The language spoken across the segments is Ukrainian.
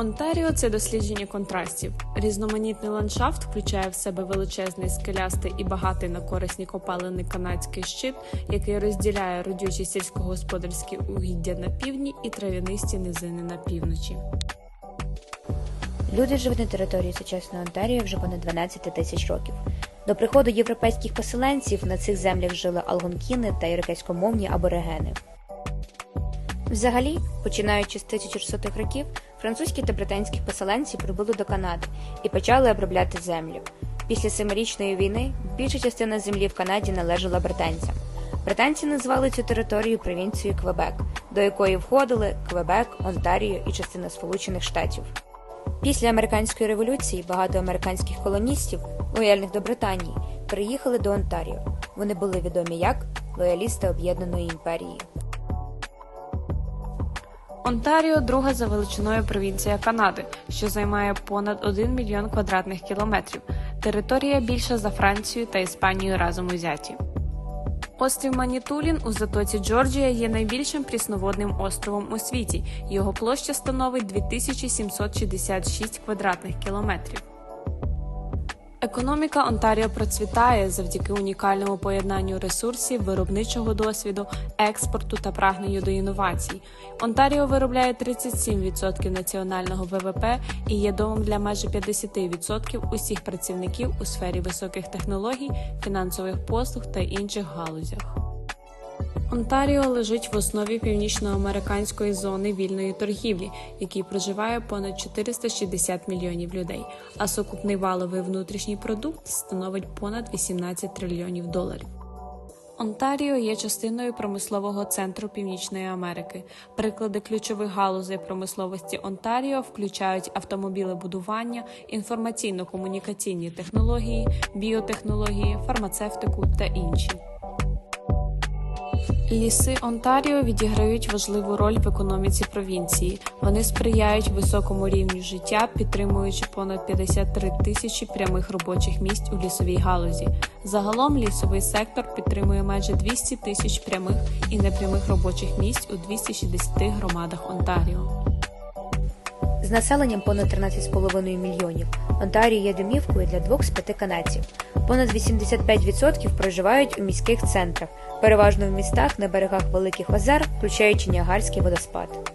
Онтаріо це дослідження контрастів. Різноманітний ландшафт включає в себе величезний скелястий і багатий на корисні копалини канадський щит, який розділяє родючі сільськогосподарські угіддя на півдні і трав'янисті низини на півночі. Люди живуть на території сучасної Онтаріо вже понад 12 тисяч років. До приходу європейських поселенців на цих землях жили алгонкіни та ірокезькомовні аборигени. Взагалі, починаючи з 1400-х років, французькі та британські поселенці прибули до Канади і почали обробляти землю. Після Семирічної війни більша частина землі в Канаді належала британцям. Британці назвали цю територію провінцією Квебек, до якої входили Квебек, Онтаріо і частина Сполучених Штатів. Після американської революції багато американських колоністів, лояльних до Британії, переїхали до Онтаріо. Вони були відомі як лоялісти Об'єднаної імперії. Онтаріо друга за величиною провінція Канади, що займає понад 1 мільйон квадратних кілометрів. Територія більша за Францію та Іспанію разом узяті. Острів Манітулін у затоці Джорджія є найбільшим прісноводним островом у світі. Його площа становить 2766 квадратних кілометрів. Економіка Онтаріо процвітає завдяки унікальному поєднанню ресурсів, виробничого досвіду, експорту та прагненню до інновацій. Онтаріо виробляє 37% національного ВВП і є домом для майже 50% усіх працівників у сфері високих технологій, фінансових послуг та інших галузях. Онтаріо лежить в основі північноамериканської зони вільної торгівлі, якій проживає понад 460 мільйонів людей, а сукупний валовий внутрішній продукт становить понад 18 трильйонів доларів. Онтаріо є частиною промислового центру Північної Америки. Приклади ключових галузей промисловості Онтаріо включають автомобілебудування, інформаційно-комунікаційні технології, біотехнології, фармацевтику та інші. Ліси Онтаріо відіграють важливу роль в економіці провінції. Вони сприяють високому рівню життя, підтримуючи понад 53 тисячі прямих робочих місць у лісовій галузі. Загалом лісовий сектор підтримує майже 200 тисяч прямих і непрямих робочих місць у 260 громадах Онтаріо. З населенням понад 13,5 мільйонів Онтаріо є домівкою для двох з п'яти канадців. Понад 85% проживають у міських центрах, переважно в містах на берегах великих озер, включаючи Ніагарський водоспад.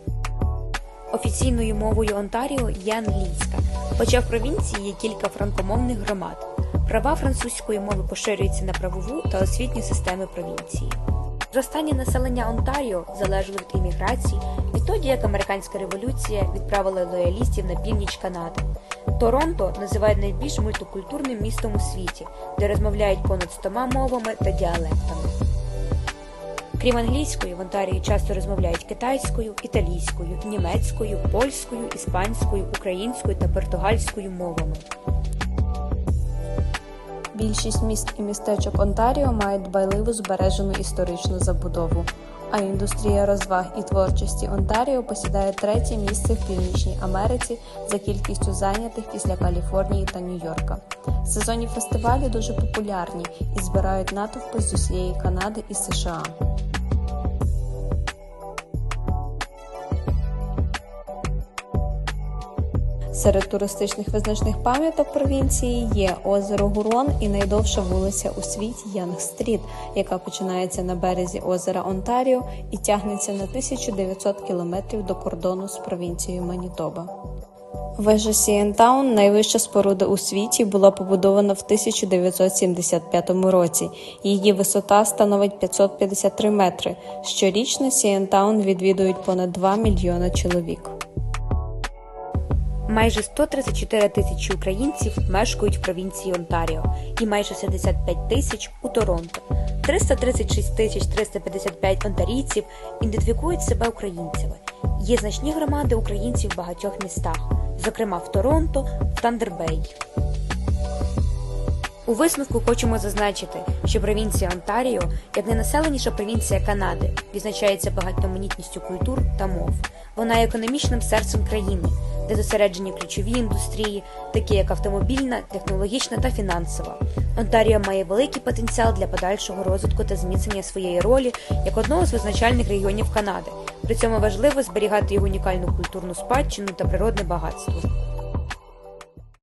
Офіційною мовою Онтаріо є англійська, хоча в провінції є кілька франкомовних громад. Права французької мови поширюються на правову та освітню системи провінції. Зростання населення Онтаріо залежало від імміграції відтоді, як американська революція відправила лоялістів на північ Канади. Торонто називають найбільш мультикультурним містом у світі, де розмовляють понад 100 мовами та діалектами. Крім англійської, в Онтарії часто розмовляють китайською, італійською, німецькою, польською, іспанською, українською та португальською мовами. Більшість міст і містечок Онтаріо мають дбайливу збережену історичну забудову. А індустрія розваг і творчості Онтаріо посідає третє місце в Північній Америці за кількістю зайнятих після Каліфорнії та Нью-Йорка. Сезонні фестивалі дуже популярні і збирають натовпи з усієї Канади і США. Серед туристичних визначних пам'яток провінції є озеро Гурон і найдовша вулиця у світі Янг-стріт, яка починається на березі озера Онтаріо і тягнеться на 1900 кілометрів до кордону з провінцією Манітоба. Вежа Сієнтаун, найвища споруда у світі, була побудована в 1975 році. Її висота становить 553 метри. Щорічно Сієнтаун відвідують понад 2 мільйона чоловік. Майже 134 тисячі українців мешкають в провінції Онтаріо і майже 75 тисяч у Торонто. 336 тисяч 355 онтарійців ідентифікують себе українцями. Є значні громади українців в багатьох містах, зокрема в Торонто, в Тандербей. У висновку хочемо зазначити, що провінція Онтаріо, як найнаселеніша провінція Канади, відзначається багатоманітністю культур та мов. Вона є економічним серцем країни, де зосереджені ключові індустрії, такі як автомобільна, технологічна та фінансова. Онтаріо має великий потенціал для подальшого розвитку та зміцнення своєї ролі як одного з визначальних регіонів Канади, При цьому важливо зберігати його унікальну культурну спадщину та природне багатство.